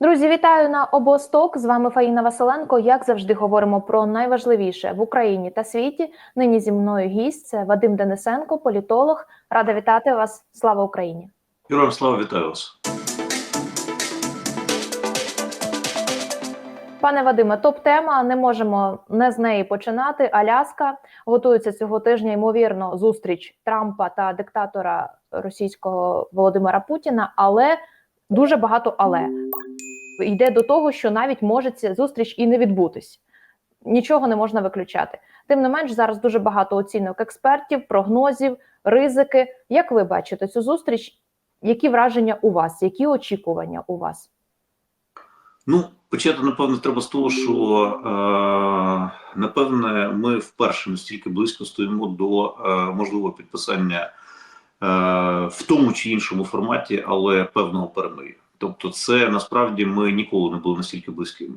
Друзі, вітаю на обосток. З вами Фаїна Василенко. Як завжди, говоримо про найважливіше в Україні та світі. Нині зі мною гість це Вадим Денисенко, політолог. Рада вітати вас. Слава Україні! Героям слава вітаю вас. Пане Вадиме, топ-тема. Не можемо не з неї починати. Аляска готується цього тижня. Ймовірно, зустріч Трампа та диктатора російського Володимира Путіна. Але дуже багато але йде до того, що навіть може ця зустріч і не відбутись. Нічого не можна виключати. Тим не менш, зараз дуже багато оцінок експертів, прогнозів, ризики. Як ви бачите цю зустріч? Які враження у вас? Які очікування у вас? Ну, почати, напевно, треба з того, що е, напевне ми вперше настільки близько стоїмо до е, можливого підписання е, в тому чи іншому форматі, але певного перемир'я. Тобто, це насправді ми ніколи не були настільки близькими.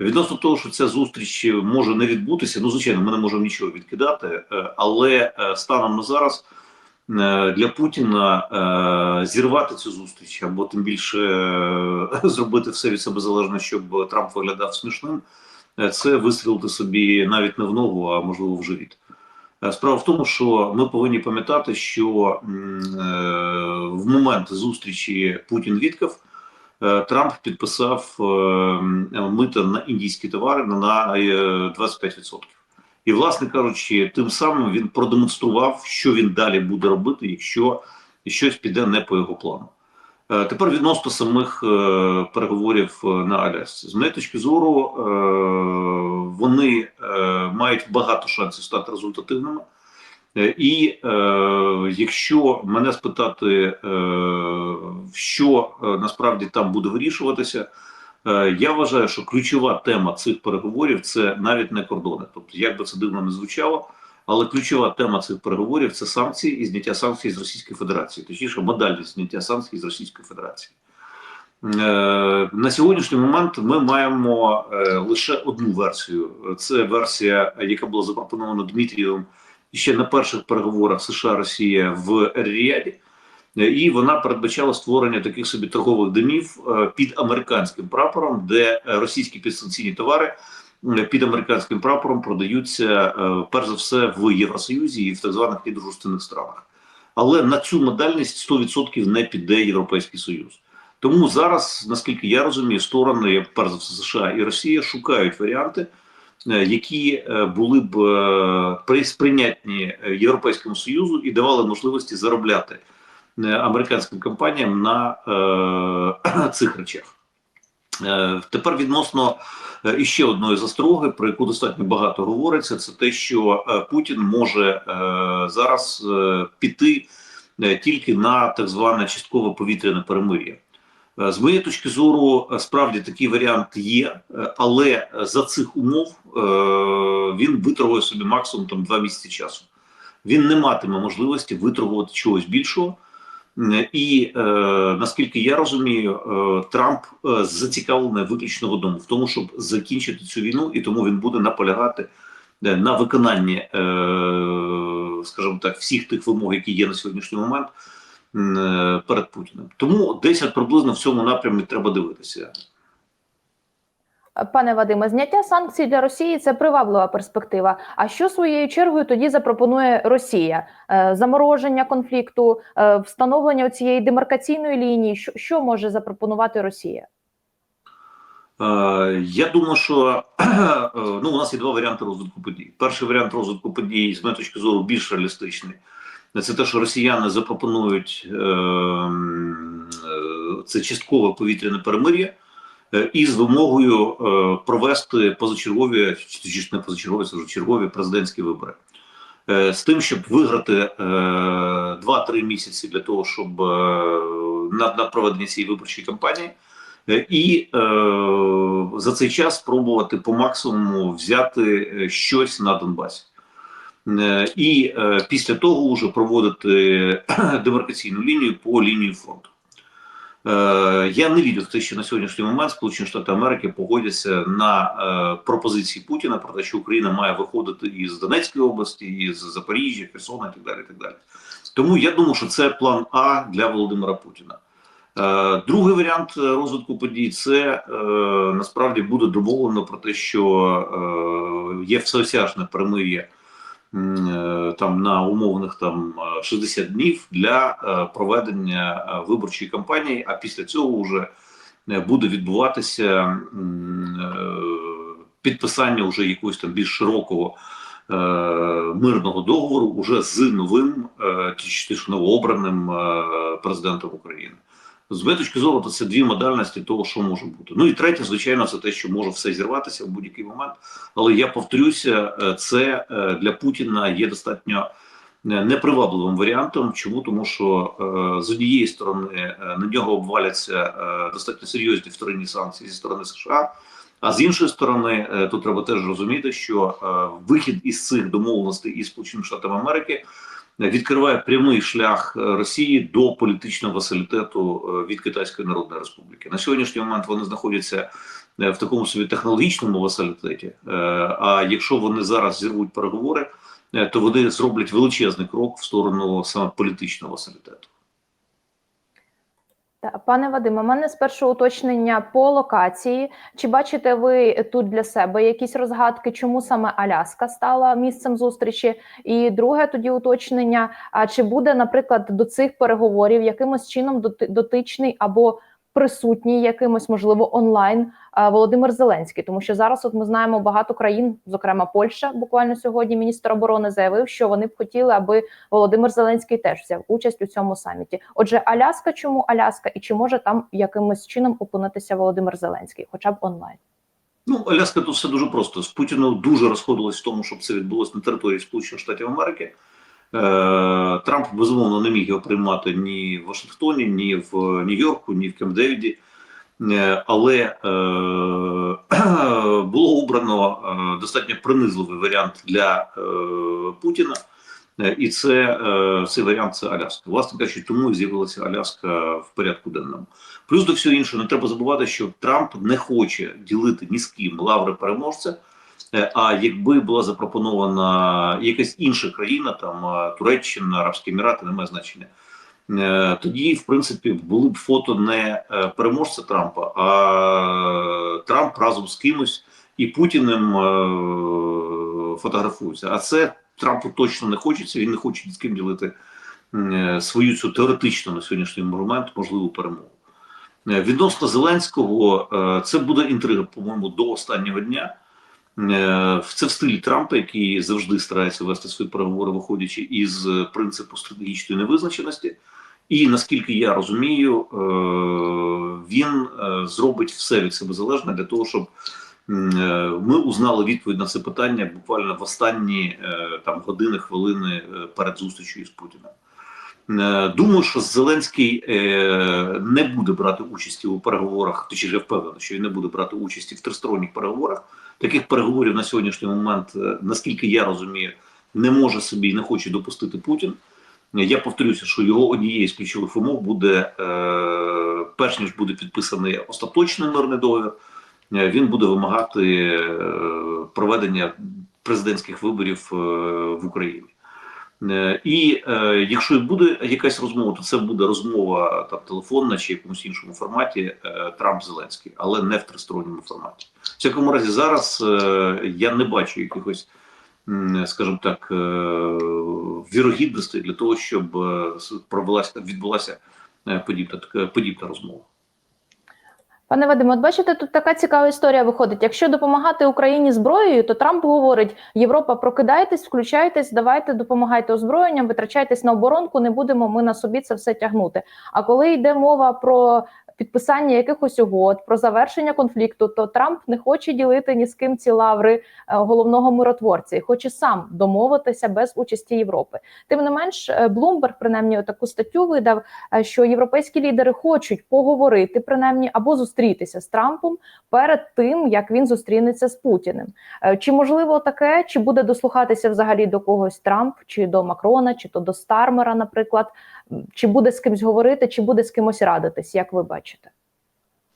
Відносно того, що ця зустріч може не відбутися, ну звичайно, ми не можемо нічого відкидати, е, але е, станом на зараз. Е, Для Путіна зірвати цю зустріч або тим більше зробити все від себе залежне, щоб Трамп виглядав смішним, це вистрілити собі навіть не в ногу, а можливо в живіт. Е, Справа в тому, що ми повинні пам'ятати, що е, в момент зустрічі Путін Вітков е, Трамп підписав мита на індійські товари на е, 25%. І, власне кажучи, тим самим він продемонстрував, що він далі буде робити, якщо щось піде не по його плану. Тепер відносно самих переговорів на Алясці. З моєї точки зору, вони е, мають багато шансів стати результативними. Е, І е, якщо мене спитати, е, що е, насправді там буде вирішуватися, Е, Я вважаю, що ключова тема цих переговорів це навіть не кордони. Тобто, як би це дивно не звучало, але ключова тема цих переговорів це санкції і зняття санкцій з Російської Федерації, точніше, модальність зняття санкцій з Російської Федерації. На сьогоднішній момент ми маємо е, лише одну версію. Це версія, яка була запропонована Дмитрієм ще на перших переговорах США Росія в Ріаді. І вона передбачала створення таких собі торгових домів е, під американським прапором, де російські підсанкційні товари під американським прапором продаються е, перш за все в Євросоюзі і в так званих недружественних странах. Але на цю модальність 100% не піде Європейський Союз. Тому зараз, наскільки я розумію, сторони, перш США і Росія, шукають варіанти, е, які е, були б е, сприйнятні Європейському Союзу і давали можливості заробляти американським компаніям на цих речах. Тепер відносно іще одної застроги, про яку достатньо багато говориться, це те, що Путін може зараз піти тільки на так зване часткове повітряне перемир'я. Е, З моєї точки зору, е, справді такий варіант є, е, але за цих умов він виторгує собі максимум там два місяці часу. Він не матиме можливості виторгувати чогось більшого. І наскільки я розумію, Трамп зацікавлений виключно в одному в тому, щоб закінчити цю війну, і тому він буде наполягати на виконанні, скажімо так, всіх тих вимог, які є на сьогоднішній момент перед Путіним. Тому десь приблизно в цьому напрямі треба дивитися. Пане Вадиме, зняття санкцій для Росії це приваблива перспектива. А що своєю чергою тоді запропонує Росія? Е, Замороження конфлікту, е, встановлення цієї демаркаційної лінії. Що, що може запропонувати Росія? Е, Я думаю, що е, ну, у нас є два варіанти розвитку подій. Перший варіант розвитку подій, з моєї точки зору, більш реалістичний. Це те, що росіяни запропонують е, е, це часткове повітряне перемир'я е, із вимогою е, провести позачергові, чи не позачергові, це вже чергові президентські вибори. Е, З тим, щоб виграти е, 2-3 місяці для того, щоб е, на, на проведення цієї виборчої кампанії. Е, і е, за цей час спробувати по максимуму взяти е, щось на Донбасі. Е, і е, після того вже проводити демаркаційну лінію по лінії фронту. Е, я не вірю в те, що на сьогоднішній момент Сполучені Штати Америки погодяться на е, пропозиції Путіна про те, що Україна має виходити із Донецької області, із Запоріжжя, Херсона і так далі. Так далі. Тому я думаю, що це план А для Володимира Путіна. Е, Другий варіант розвитку подій це е, насправді буде домовлено про те, що е, є всеосяжне перемир'я е, там на умовних там е, 60 днів для е, проведення е, виборчої кампанії. А після цього вже е, буде відбуватися е, підписання вже якогось там більш широкого е, мирного договору уже з новим е, чи новообраним е, президентом України. З моєї точки зору, то це дві модальності того, що може бути. Ну і третє, звичайно, це те, що може все зірватися в будь-який момент. Але я повторюся, е, це е, для Путіна є достатньо е, непривабливим варіантом. Чому тому, що з однієї сторони на нього обваляться достатньо серйозні вторинні санкції зі сторони США. А з іншої сторони, тут треба теж розуміти, що вихід із цих домовленостей із Сполученими Штатами Америки відкриває прямий шлях е, Росії до політичного василітету е, від Китайської Народної Республіки. На сьогоднішній момент вони знаходяться е, в такому собі технологічному василітеті. Е, А якщо вони зараз зірвуть переговори, то вони зроблять величезний крок в сторону саме політичного василітету. Пане Вадиме, у мене спершу уточнення по локації. Чи бачите ви тут для себе якісь розгадки, чому саме Аляска стала місцем зустрічі? І друге тоді уточнення: а чи буде, наприклад, до цих переговорів якимось чином доти- дотичний або присутній якимось, можливо, онлайн Володимир Зеленський? Тому що зараз, от ми знаємо, багато країн, зокрема Польща, буквально сьогодні міністр оборони заявив, що вони б хотіли, аби Володимир Зеленський теж взяв участь у цьому саміті. Отже, Аляска, чому Аляска, і чи може там якимось чином опинитися Володимир Зеленський, хоча б онлайн? Ну, Аляска тут все дуже просто. З Путіну дуже розходилось в тому, щоб це відбулося на території Сполучених Штатів Америки. Е, Трамп безумовно не міг його приймати ні в Вашингтоні, ні в Нью-Йорку, ні в Кемп-Девіді. Е, Але е, було обрано достатньо принизливий варіант для Путіна, і це цей варіант це Аляска. Власне кажучи, тому і з'явилася Аляска в порядку денному. Плюс до всього іншого, не треба забувати, що Трамп не хоче ділити ні з ким лаври переможця. Е, А якби була запропонована якась інша країна, там е, Туреччина, Арабські Емірати, немає значення. е, Тоді, в принципі, були б фото не переможця Трампа, а Трамп разом з кимось і Путіним фотографується. А це Трампу точно не хочеться. Він не хоче ні з ким ділити свою цю теоретично на сьогоднішній момент можливу перемогу. Відносно Зеленського, це буде інтрига, по-моєму, до останнього дня. Е, Це в стилі Трампа, який завжди старається вести свої переговори, виходячи із е, принципу стратегічної невизначеності. І наскільки я розумію, е, він зробить все від себе залежне для того, щоб ми узнали відповідь на це питання буквально в останні там години, хвилини перед зустрічю із Путіним. Е, Думаю, що Зеленський е, не буде брати участі у переговорах, точніше, я впевнений, що він не буде брати участі в тристоронніх переговорах. Таких переговорів на сьогоднішній момент, е, наскільки я розумію, не може собі і не хоче допустити Путін. Я повторюся, що його однією з ключових умов буде, перш ніж буде підписаний остаточний мирний договір, він буде вимагати проведення президентських виборів в Україні. Е, І е, якщо буде якась розмова, то це буде розмова там телефонна чи якомусь іншому форматі е, Трамп-Зеленський, але не в тристоронньому форматі. В всякому разі, зараз я не бачу якихось, скажімо так, вірогідностей для того, щоб провелася відбулася подібна подібна розмова. Пане Вадиме, от бачите, тут така цікава історія виходить. Якщо допомагати Україні зброєю, то Трамп говорить: Європа, прокидайтесь, включайтесь, давайте допомагайте озброєнням, витрачайтесь на оборонку, не будемо ми на собі це все тягнути. А коли йде мова про підписання якихось угод, про завершення конфлікту, то Трамп не хоче ділити ні з ким ці лаври е, головного миротворця і хоче сам домовитися без участі Європи. Тим не менш, е, Bloomberg, принаймні, таку статтю видав, е, що європейські лідери хочуть поговорити, принаймні, або зустрітися з Трампом перед тим, як він зустрінеться з Путіним. Чи можливо таке, чи буде дослухатися взагалі до когось Трамп, чи до Макрона, чи то до Стармера, наприклад, чи буде з кимось говорити, чи буде з кимось радитись, як ви бачите?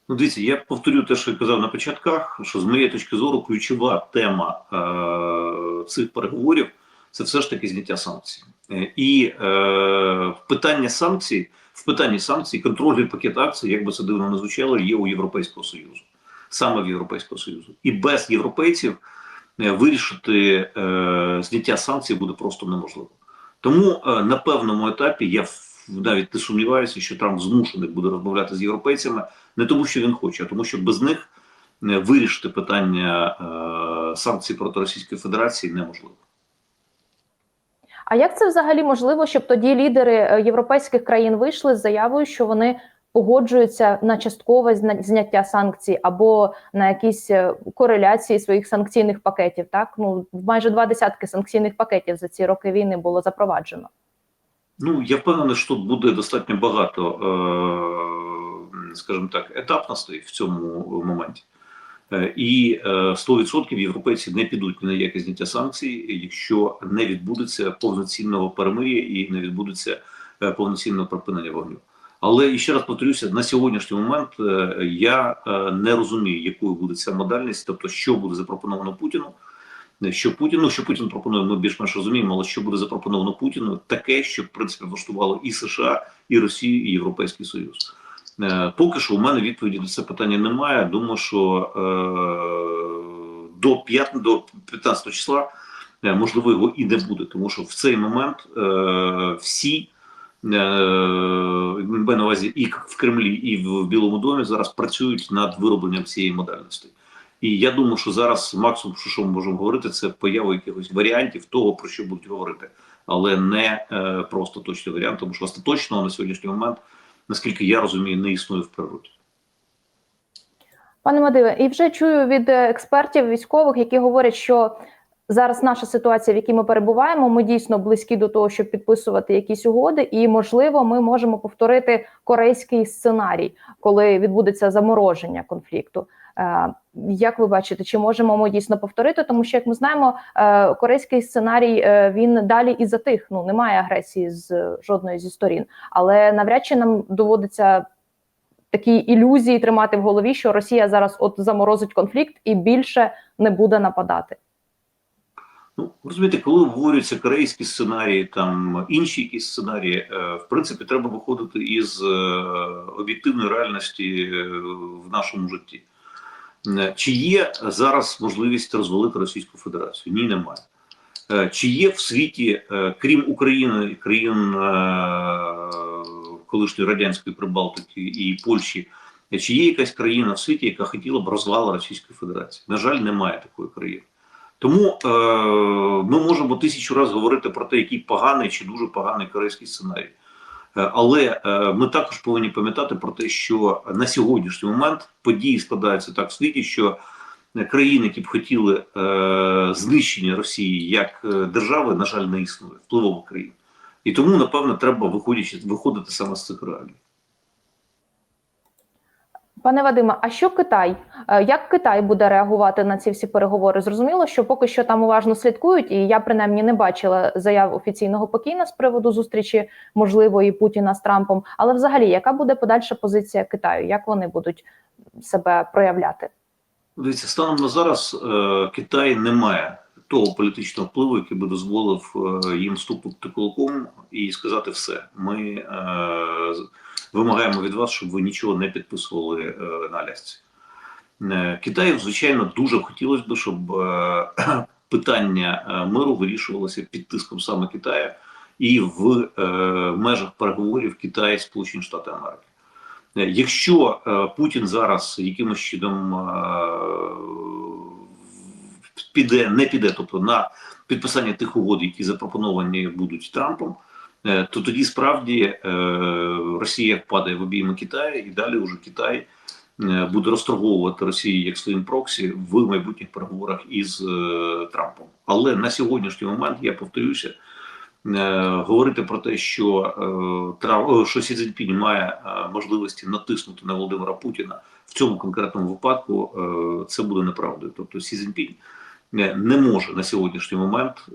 Ну, дивіться, я повторю те, що я казав на початках, що з моєї точки зору ключова тема е, цих переговорів це все ж таки зняття санкцій. Е, І е, питання санкцій в питанні санкцій контрольний пакет акцій, як би це дивно не звучало, є у Європейського Союзу, саме в Європейського Союзу, і без європейців е, вирішити е, зняття санкцій буде просто неможливо. Тому е, на певному етапі я навіть не сумніваюся, що Трамп змушений буде розмовляти з європейцями не тому, що він хоче, а тому, що без них е, вирішити питання е, санкцій проти Російської Федерації неможливо. А як це взагалі можливо, щоб тоді лідери е, європейських країн вийшли з заявою, що вони погоджуються на часткове зняття санкцій або на якісь кореляції своїх санкційних пакетів? Так ну майже два десятки санкційних пакетів за ці роки війни було запроваджено. Ну я впевнений, що тут буде достатньо багато, е, скажімо так, етапностей в цьому моменті. Е, І е, 100% європейці не підуть ні на яке зняття санкцій, якщо не відбудеться повноцінного перемир'я і не відбудеться е, повноцінного припинення вогню. Але ще раз повторюся, на сьогоднішній момент е, я е, не розумію, якою буде ця модальність, тобто що буде запропоновано Путіну. Що Путін, ну що Путін пропонує, ми більш-менш розуміємо, але що буде запропоновано Путіну, таке, що в принципі влаштувало і США, і Росію, і Європейський Союз. Е, Поки що у мене відповіді на це питання немає. Думаю, що е, до 5, до 15 числа е, можливо його і не буде, тому що в цей момент е, всі е, на увазі і в Кремлі, і в Білому домі зараз працюють над виробленням цієї модальності. І я думаю, що зараз максимум, що, ми можемо говорити, це поява якихось варіантів того, про що будуть говорити, але не е, просто точний варіант, тому що остаточного на сьогоднішній момент, наскільки я розумію, не існує в природі. Пане Мадиве, і вже чую від е, експертів військових, які говорять, що зараз наша ситуація, в якій ми перебуваємо, ми дійсно близькі до того, щоб підписувати якісь угоди, і можливо, ми можемо повторити корейський сценарій, коли відбудеться замороження конфлікту. Е, Як ви бачите, чи можемо ми дійсно повторити? Тому що, як ми знаємо, е, корейський сценарій е, він далі і затих. Ну немає агресії з жодної зі сторін, але навряд чи нам доводиться такі ілюзії тримати в голові, що Росія зараз от заморозить конфлікт і більше не буде нападати. Ну, розумієте, коли обговорюються корейські сценарії, там інші якісь сценарії, в принципі, треба виходити із об'єктивної реальності в нашому житті. Е, Чи є зараз можливість розвалити Російську Федерацію? Ні, немає. Е, Чи є в світі, е, крім України, країн колишньої радянської Прибалтики і Польщі, чи є якась країна в світі, яка хотіла б розвалу Російської Федерації? На жаль, немає такої країни. Тому ми можемо тисячу разів говорити про те, який поганий чи дуже поганий корейський сценарій. Е, але е, ми також повинні пам'ятати про те, що на сьогоднішній момент події складаються так в світі, що країни, які б хотіли е, знищення Росії як держави, на жаль, не існує впливових країн. І тому, напевно, треба виходячи, виходити саме з цих реалій. Пане Вадиме, а що Китай? Е, Як Китай буде реагувати на ці всі переговори? Зрозуміло, що поки що там уважно слідкують, і я принаймні не бачила заяв офіційного Пекіна з приводу зустрічі можливої Путіна з Трампом. Але взагалі, яка буде подальша позиція Китаю? Як вони будуть себе проявляти? Дивіться, станом на зараз е, Китай не має того політичного впливу, який би дозволив е, їм ступити кулаком і сказати все. Ми е, вимагаємо від вас, щоб ви нічого не підписували е, на Алясці. Е, Китаю, звичайно, дуже хотілося б, щоб е, питання е, миру вирішувалося під тиском саме Китаю і в е, межах переговорів Китаю Сполучені Штати Америки. Е, Якщо е, Путін зараз якимось чином е, піде, не піде, тобто на підписання тих угод, які запропоновані будуть Трампом, е, то тоді справді е, Росія впаде в обійми Китаю, і далі уже Китай е, буде розторговувати Росію як своїм проксі в майбутніх переговорах із Трампом. Але на сьогоднішній момент я повторюся. Говорити про те, що Трав, що Сі Цзіньпінь має можливості натиснути на Володимира Путіна в цьому конкретному випадку, це буде неправдою. Тобто Сі Цзіньпінь не може на сьогоднішній момент е,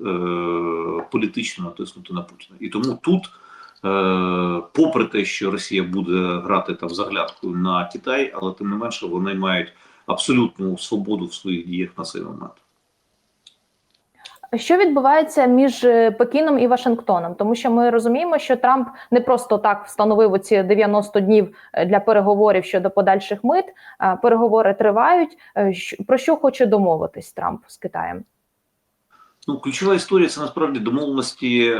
політично натиснути на Путіна. І тому тут, е, попри те, що Росія буде грати там заглядку на Китай, але тим не менше вони мають абсолютну свободу в своїх діях на цей момент. Що відбувається між е, Пекіном і Вашингтоном? Тому що ми розуміємо, що Трамп не просто так встановив оці 90 днів е, для переговорів щодо подальших мит. Переговори тривають. Е, Про що хоче домовитись Трамп з Китаєм? Ну, ключова історія це насправді домовленості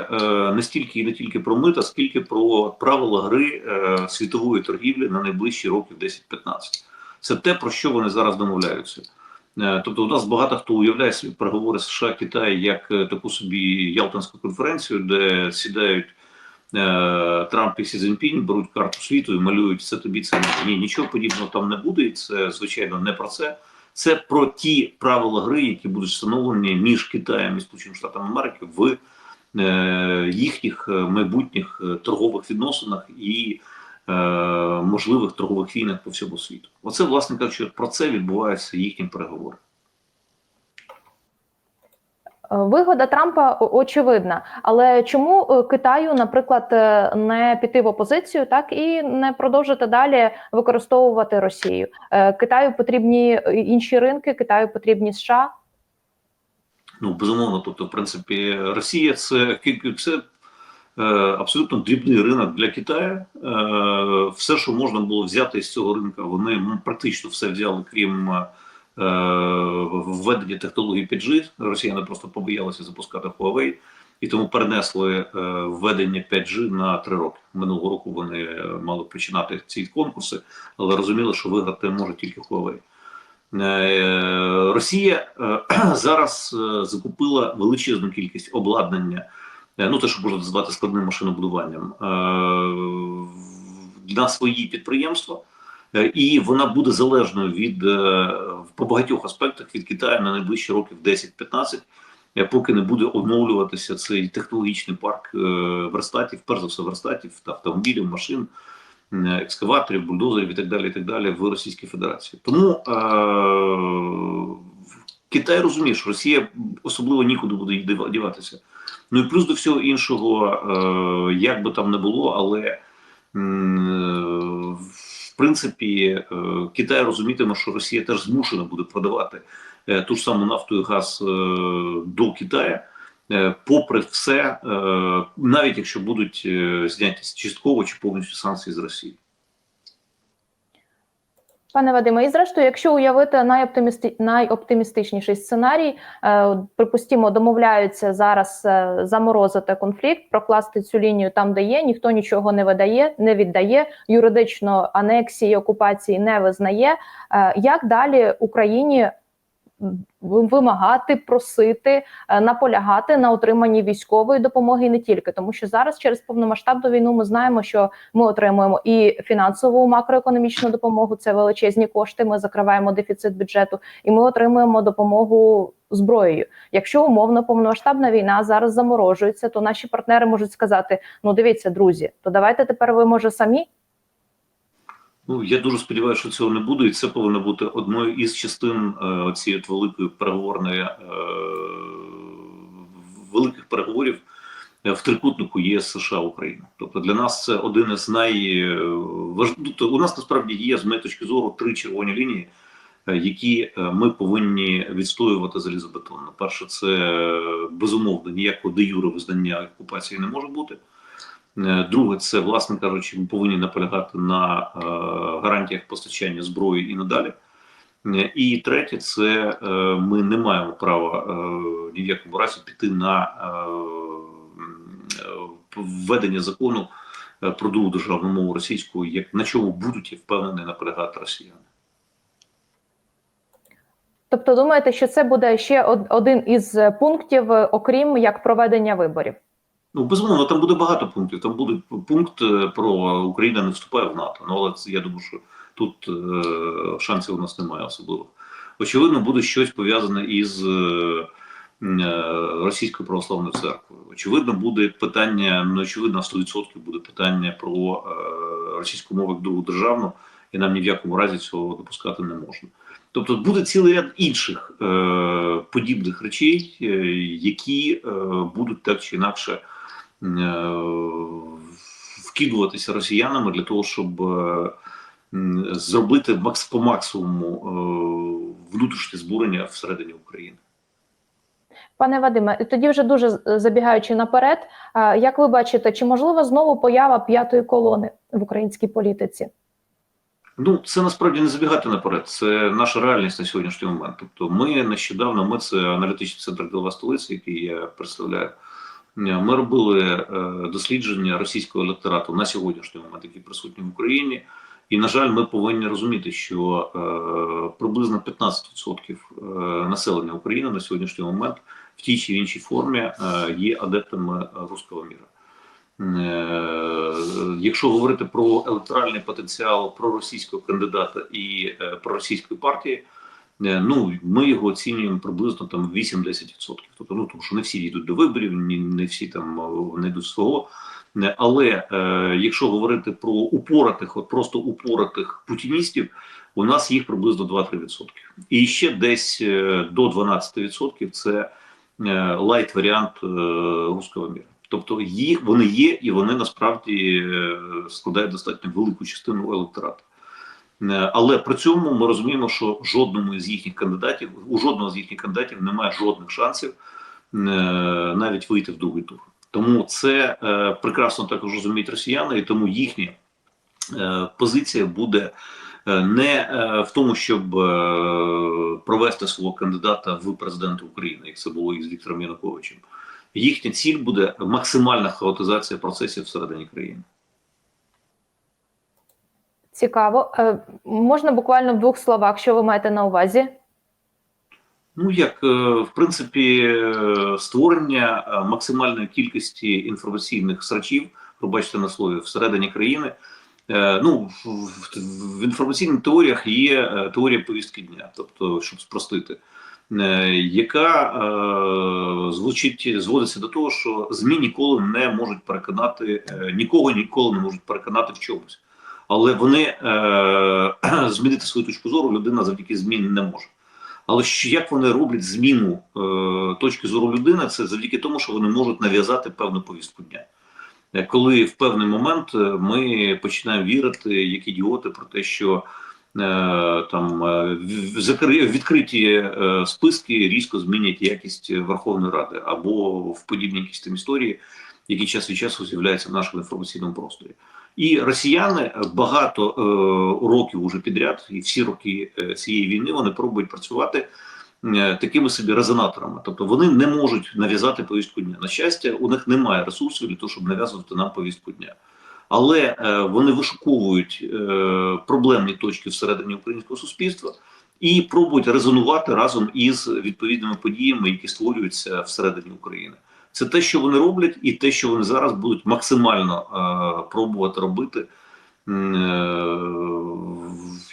не стільки і не тільки про мита, скільки про правила гри світової торгівлі на найближчі років 10-15. Це те, про що вони зараз домовляються. Е, тобто, у нас багато хто уявляє собі переговори США Китай як е, таку собі Ялтинську конференцію, де сідають е, Трамп і Сі Цзіньпінь, беруть карту світу і малюють це тобі. Це мені». ні, нічого подібного там не буде. І це звичайно не про це. Це про ті правила гри, які будуть встановлені між Китаєм і Сполученими Штатами Америки в їхніх майбутніх торгових відносинах і можливих торгових війнах по всьому світу. Оце, власне кажучи, про це відбуваються їхні переговори. Е, Вигода Трампа очевидна, але чому е, Китаю, наприклад, е, не піти в опозицію, так і не продовжити далі використовувати Росію? Е, Китаю потрібні е, інші ринки, Китаю потрібні США. Ну, безумовно, тобто, в принципі, Росія це, це е, абсолютно дрібний ринок для Китаю. Е, все, що можна було взяти з цього ринку, вони практично все взяли, крім е, введення технології 5G. Росіяни просто побоялися запускати Huawei. І тому перенесли е, введення 5G на три роки. Минулого року вони е, мали починати ці конкурси, але розуміли, що виграти може тільки Huawei. Е, Росія е, зараз е, закупила величезну кількість обладнання, е, ну те, що можна назвати складним машинобудуванням, е, на свої підприємства, Е, і вона буде залежною від е, по багатьох аспектах від Китаю на найближчі років 10-15, е, поки не буде оновлюватися цей технологічний парк е, верстатів, перш за все верстатів та автомобілів, машин е, екскаваторів, бульдозерів і так далі, і так далі в Російській Федерації. Тому е, Китай розуміє, що Росія особливо нікуди буде діватися. Ну і плюс до всього іншого, е, як би там не було, але в принципі е, Китай розумітиме, що Росія теж змушена буде продавати е, ту ж саму нафту і газ до Китаю. Попри все, навіть якщо будуть зняті частково чи повністю санкції з Росії. Пане Вадиме, і зрештою, якщо уявити найоптимісти... найоптимістичніший сценарій, е, припустімо, домовляються зараз е, заморозити конфлікт, прокласти цю лінію там, де є, ніхто нічого не видає, не віддає, юридично анексії окупації не визнає. Е, як далі Україні вимагати, просити, е, наполягати на отриманні військової допомоги і не тільки, тому що зараз через повномасштабну війну ми знаємо, що ми отримуємо і фінансову макроекономічну допомогу. Це величезні кошти. Ми закриваємо дефіцит бюджету, і ми отримуємо допомогу зброєю. Якщо умовно повномасштабна війна зараз заморожується, то наші партнери можуть сказати: ну дивіться, друзі, то давайте тепер ви може самі. Ну я дуже сподіваюся, що цього не буде, і це повинно бути одною із частин е, цієї великої переговорної е, великих переговорів е, в трикутнику ЄС США Україна. Тобто для нас це один із найважливіших. У нас насправді є з моєї точки зору три червоні лінії, е, які е, ми повинні відстоювати залізобетонно. Перше, це е, безумовно ніякого де юре визнання окупації не може бути. Е, Друге, це, власне кажучи, ми повинні наполягати на е, гарантіях постачання зброї і надалі. Е, І третє, це ми не маємо права ні в якому разі піти на введення закону про другу державну мову російську, як на чому будуть я впевнений наполягати росіяни. Тобто, думаєте, що це буде ще один із пунктів, окрім як проведення виборів? Ну, безумовно, там буде багато пунктів. Там буде пункт е, про Україна не вступає в НАТО. Ну, але це, я думаю, що тут е, шансів у нас немає особливо. Очевидно, буде щось пов'язане із е, е, Російською православною церквою. Очевидно, буде питання, ну очевидно, 100% буде питання про е, російську мову як другу державну, і нам ні в якому разі цього допускати не можна. Тобто буде цілий ряд інших е, подібних речей, е, які е, будуть так чи інакше вкидуватися росіянами для того, щоб е, зробити макс по максимуму е, внутрішнє збурення всередині України. Пане Вадиме, тоді вже дуже забігаючи наперед, е, як ви бачите, чи можлива знову поява п'ятої колони в українській політиці? Ну, це насправді не забігати наперед. Це наша реальність на сьогоднішній момент. Тобто, ми нещодавно, ми це аналітичний центр ділова столиці, який я представляю. Ми робили е, дослідження російського електорату на сьогоднішній момент, який присутній в Україні. І, на жаль, ми повинні розуміти, що е, приблизно 15% е, населення України на сьогоднішній момент в тій чи іншій формі е, є адептами руського міра. Е, Якщо говорити про електоральний потенціал проросійського кандидата і е, проросійської партії, е, ну ми його оцінюємо приблизно там 8-10%. Тобто, ну тому що не всі йдуть до виборів, не всі там е, не йдуть свого. Е, Але е, якщо говорити про упоратих, от просто упоратих путіністів, у нас їх приблизно 2-3%. І ще десь е, до 12% це е, лайт варіант е, руського міра. Тобто їх вони є, і вони насправді е, складають достатньо велику частину електорату. Е, Але при цьому ми розуміємо, що жодному з їхніх кандидатів, у жодного з їхніх кандидатів немає жодних шансів е, навіть вийти в другий тур. Тому це е, прекрасно також розуміють росіяни, і тому їхня позиція буде не в тому, щоб провести свого кандидата в президенти України, як це було і з Віктором Януковичем. Їхня ціль буде максимальна хаотизація процесів всередині країни. Цікаво. Е, Можна буквально в двох словах, що ви маєте на увазі? Ну як е, в принципі е, створення е, максимальної кількості інформаційних срачів, пробачте на слові, всередині країни. Ну в, інформаційних теоріях є теорія повістки дня, тобто щоб спростити, яка звучить зводиться до того, що змі ніколи не можуть переконати нікого, ніколи не можуть переконати в чомусь, але вони е, змінити свою точку зору людина завдяки змін не може. Але як вони роблять зміну е, точки зору людини, це завдяки тому, що вони можуть нав'язати певну повістку дня. Е, Коли в певний момент е, ми починаємо вірити, як ідіоти, про те, що е, там відкриті списки різко змінять якість Верховної Ради або в подібні якісь там історії, які час від часу з'являються в нашому інформаційному просторі. І росіяни багато е, років уже підряд, і всі роки е, цієї війни вони пробують працювати е, такими собі резонаторами. Тобто вони не можуть нав'язати повістку дня. На щастя, у них немає ресурсів для того, щоб нав'язувати нам повістку дня. Але е, вони вишуковують е, проблемні точки всередині українського суспільства і пробують резонувати разом із відповідними подіями, які створюються всередині України. Це те, що вони роблять, і те, що вони зараз будуть максимально е, пробувати робити. Е,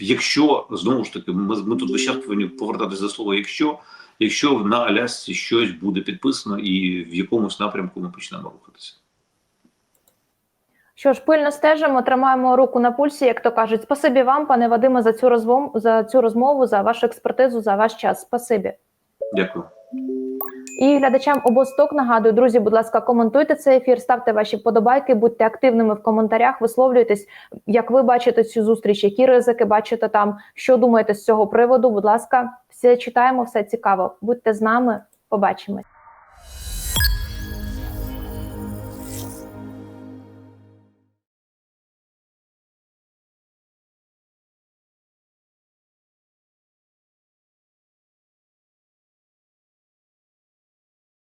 якщо знову ж таки, ми, ми тут весь час повинні повертатися до слова, якщо, якщо на Алясці щось буде підписано і в якомусь напрямку ми почнемо рухатися. Що ж, пильно стежимо, тримаємо руку на пульсі, як то кажуть. Спасибі вам, пане Вадиме, за цю розмову, за цю розмову, за вашу експертизу, за ваш час. Спасибі. Дякую. І глядачам обосток нагадую, друзі, будь ласка, коментуйте цей ефір, ставте ваші вподобайки, будьте активними в коментарях, висловлюйтесь, як ви бачите цю зустріч, які ризики бачите там, що думаєте з цього приводу. Будь ласка, все читаємо, все цікаво. Будьте з нами, побачимось.